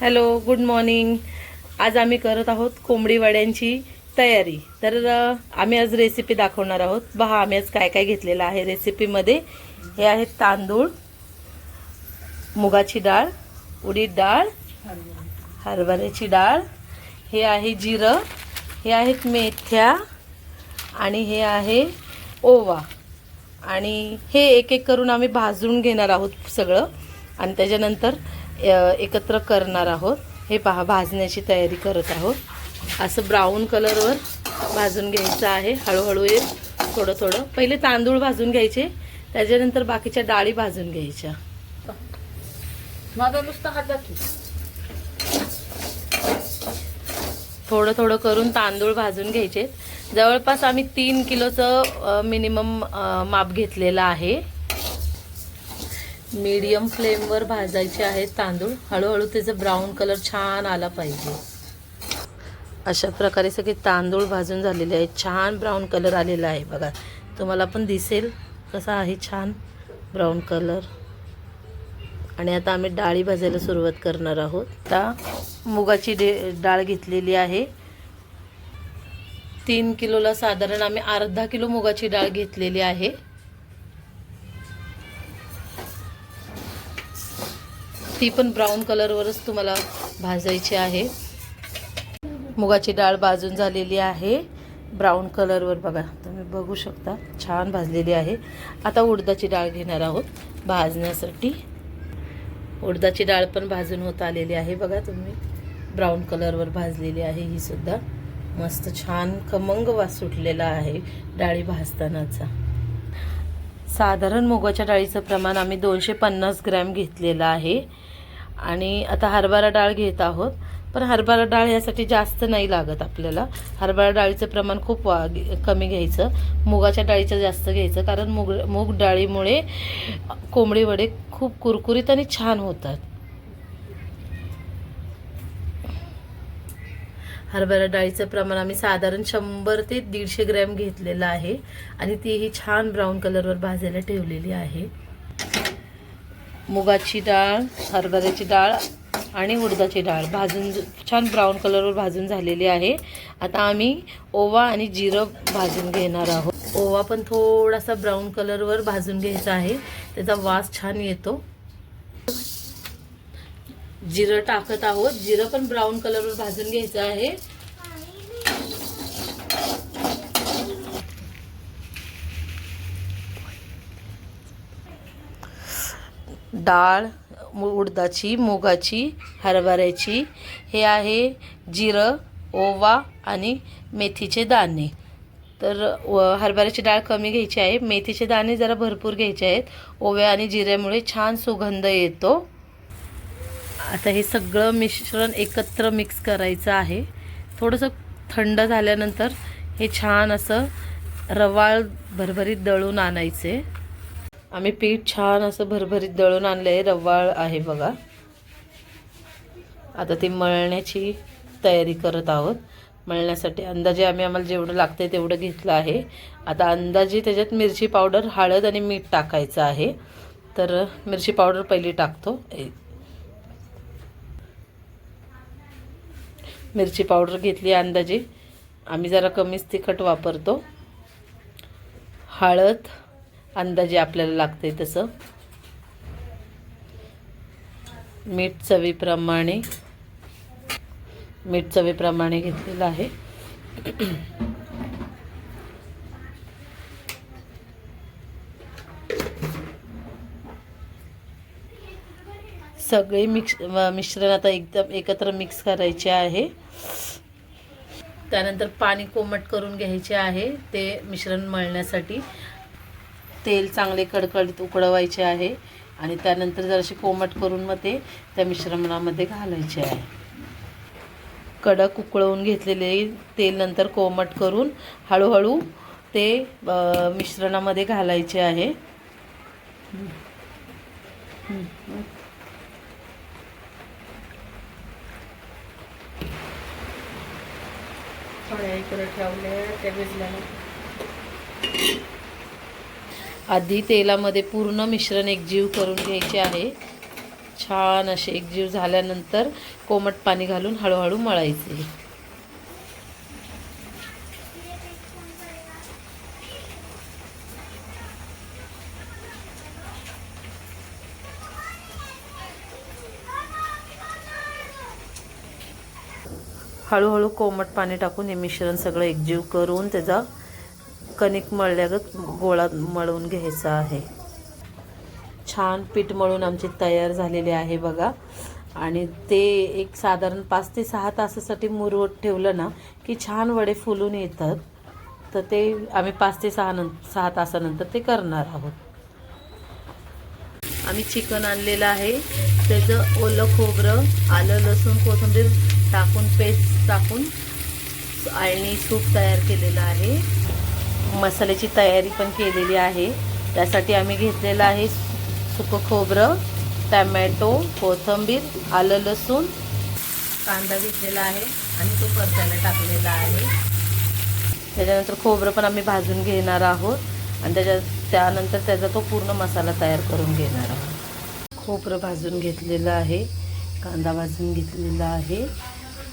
Hello good morning. आज आम्ही करत आहोत कोंबडी वड्यांची तयारी. तर आम्ही आज रेसिपी दाखवणार आहोत. पहा आम्ही आज काय काय घेतलेलं आहे रेसिपीमध्ये हे आहेत तांदूळ मुगाची डाळ उडीद डाळ हरभऱ्याची डाळ. हे आहे जिरं हे आहेत मेथ्या आणि हे आहे ओवा. आणि हे एक एक करून आम्ही भाजून घेणार आहोत सगळं. आणि त्याच्यानंतर एकत्र करणार आहोत. हे पहा भाजण्याची तयारी करत आहोत. असं ब्राऊन कलरवर भाजून घ्यायचं आहे. हळूहळू ये थोडं थोडं. पहिले तांदूळ भाजून घ्यायचे. त्याच्यानंतर बाकीच्या डाळी भाजून घ्यायच्या. माझा नुसता थोडं थोडं करून तांदूळ भाजून घ्यायचे. जवळपास आम्ही तीन किलोचं मिनिमम माप घेतलेलं आहे. मीडियम फ्लेमवर भाजायचे आहेत तांदूळ. हळूहळू त्याचं ब्राऊन कलर छान आला पाहिजे. अशा प्रकारे सगळे तांदूळ भाजून झालेले आहेत. छान ब्राऊन कलर आलेला आहे बघा. तुम्हाला पण दिसेल कसा आहे छान ब्राऊन कलर आणि आता आम्ही डाळी भाजायला सुरुवात करणार आहोत. आता मुगाची डे डाळ घेतलेली आहे. तीन किलोला साधारण आम्ही अर्धा किलो मुगाची डाळ घेतलेली आहे. ती पण ब्राऊन कलरवरच तुम्हाला भाजायची आहे. मुगाची डाळ भाजून झालेली आहे. ब्राऊन कलरवर बघा तुम्ही बघू शकता छान भाजलेली आहे. आता उडदाची डाळ घेणार आहोत भाजण्यासाठी. उडदाची डाळ पण भाजून होत आलेली आहे. बघा तुम्ही ब्राऊन कलरवर भाजलेली आहे ही सुद्धा. मस्त छान खमंग वास सुटलेला आहे डाळी भाजतानाचा. साधारण मुगाच्या डाळीचं प्रमाण आम्ही दोनशे पन्नास ग्रॅम घेतलेलं आहे. आणि आता हरभरा डाळ घेत आहोत. पण हरभरा डाळ यासाठी जास्त नाही लागत आपल्याला. हरभरा डाळीचं प्रमाण खूप वा कमी घ्यायचं. मुगाच्या डाळीचं जास्त घ्यायचं. कारण मुग मूग डाळीमुळे कोंबडी वडे खूप कुरकुरीत आणि छान होतात. हरभरा डाळीचं प्रमाण आम्ही साधारण शंभर ते दीडशे ग्रॅम घेतलेलं आहे. आणि तीही छान ब्राऊन कलरवर भाजायला ठेवलेली आहे. मुगाची डाळ हरभऱ्याची डाळ आणि उडदाची डाळ भाजून छान ब्राऊन कलरवर भाजून झालेली आहे. आता आम्ही ओवा आणि जिरं भाजून घेणार आहोत. ओवा पण थोडासा ब्राऊन कलरवर भाजून घ्यायचा आहे. त्याचा वास छान येतो. जिरं टाकत आहोत. जिरं पण ब्राऊन कलरवर भाजून घ्यायचं आहे. डाळ उडदाची मुगाची हरभऱ्याची. हे आहे जिरं ओवा आणि मेथीचे दाणे. तर हरभऱ्याची डाळ कमी घ्यायची आहे. मेथीचे दाणे जरा भरपूर घ्यायचे आहेत. ओव्या आणि जिऱ्यामुळे छान सुगंध येतो. आता हे सगळं मिश्रण एकत्र मिक्स करायचं आहे. थोडंसं थंड झाल्यानंतर हे छान असं रवाळ भरभरीत दळून आणायचे. आम्ही पीठ छान असं भरभरीत दळून आणलं आहे रवाळ आहे बघा. आता ती मळण्याची तयारी करत आहोत. मळण्यासाठी अंदाजे आम्ही आम्हाला जेवढं लागतं आहे तेवढं घेतलं आहे. आता अंदाजे त्याच्यात मिरची पावडर हळद आणि मीठ टाकायचं आहे. तर मिरची पावडर पहिली टाकतो. मिरची पावडर घेतली अंदाजे. आम्ही जरा कमीच तिखट वापरतो. हळद अंदाजे आपल्याला लागते तसं. मीठ चवीप्रमाणे मीठ चवीप्रमाणे घेतलेलं आहे. सगळे मिक्स मिश्रण आता एकदम एकत्र मिक्स करायचे आहे. त्यानंतर पाणी कोमट करून घ्यायचे आहे ते मिश्रण मळण्यासाठी. तेल चांगले कडकडीत उकळवायचे आहे आणि त्यानंतर जराशी कोमट करून मग ते त्या मिश्रणामध्ये घालायचे आहे. कडक उकळवून घेतलेले तेल नंतर कोमट करून हळूहळू ते मिश्रणामध्ये घालायचे आहे. थोड्या इकडे ठेवले त्या भिजल्यानं. आधी तेलामध्ये पूर्ण मिश्रण एकजीव करून घ्यायचे आहे. छान असे एकजीव झाल्यानंतर कोमट पाणी घालून हळूहळू मळायचे. हळूहळू कोमट पाणी टाकून हे मिश्रण सगळं एकजीव करून त्याचा कणिक मळल्यागत गोळा मळून घ्यायचा आहे. छान पीठ मळून आमची तयार झालेली आहे बघा. आणि ते एक साधारण पाच ते सहा तासासाठी मुरवत ठेवलं ना की छान वडे फुलून येतात. तर ते आम्ही पाच ते सहा नंतर सहा तासानंतर ते करणार आहोत. आम्ही चिकन आणलेलं आहे. त्याचं ओलं खोबरं आलं लसूण कोथिंबीर टाकून पेस्ट टाकून आणि सूप तयार केलेलं आहे. मसाल्याची तयारी पण केलेली आहे. त्यासाठी आम्ही घेतलेलं आहे सुकं खोबरं टमॅटो कोथिंबीर आलं लसूण. कांदा घेतलेला आहे आणि तो परतायला टाकलेला आहे. त्याच्यानंतर खोबरं पण आम्ही भाजून घेणार आहोत आणि त्याच्या त्यानंतर त्याचा तो पूर्ण मसाला तयार करून घेणार आहोत. खोबरं भाजून घेतलेलं आहे कांदा भाजून घेतलेला आहे.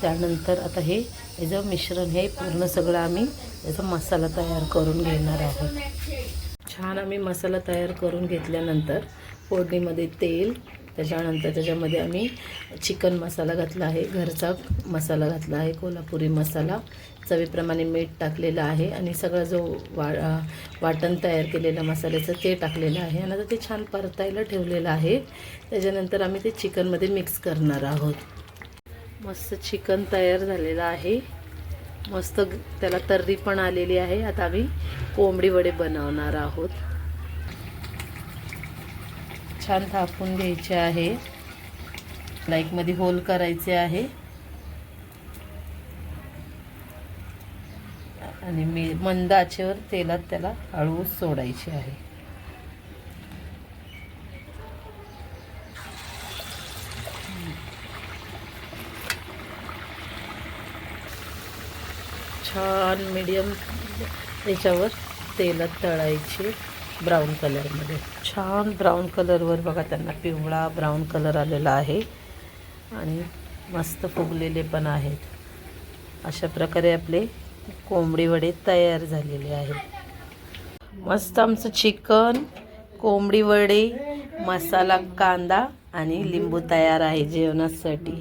त्यानंतर आता हे याचं मिश्रण हे पूर्ण सगळं आम्ही याचा मसाला तयार करून घेणार आहोत. छान आम्ही मसाला तयार करून घेतल्यानंतर फोडणीमध्ये तेल त्याच्यानंतर त्याच्यामध्ये आम्ही चिकन मसाला घातला आहे घरचा मसाला घातला आहे कोल्हापुरी मसाला. चवीप्रमाणे मीठ टाकलेलं आहे आणि सगळा जो वा वाटण तयार केलेला मसाल्याचं ते टाकलेलं आहे आणि आता ते छान परतायला ठेवलेलं आहे. त्याच्यानंतर आम्ही ते चिकनमध्ये मिक्स करणार आहोत. मस्त चिकन तयार झालेलं आहे. मस्त त्याला तर्री पण आलेली आहे. आता आम्ही कोंबडी वडे बनवणार आहोत. छान थापून घ्यायचे आहे. लाईकमध्ये होल करायचे आहे. आणि मी मंद आचेवर तेलात त्याला हळू सोडायचे आहे. छान मीडियम याच्यावर तेलात तळायचे ब्राऊन कलरमध्ये छान ब्राऊन कलरवर बघा त्यांना पिवळा ब्राऊन कलर आलेला आहे. आणि मस्त फुगलेले पण आहेत. अशा प्रकारे आपले कोंबडी वडे तयार झालेले आहेत. मस्त आमचं चिकन कोंबडी वडे मसाला कांदा आणि लिंबू तयार आहे जेवणासाठी.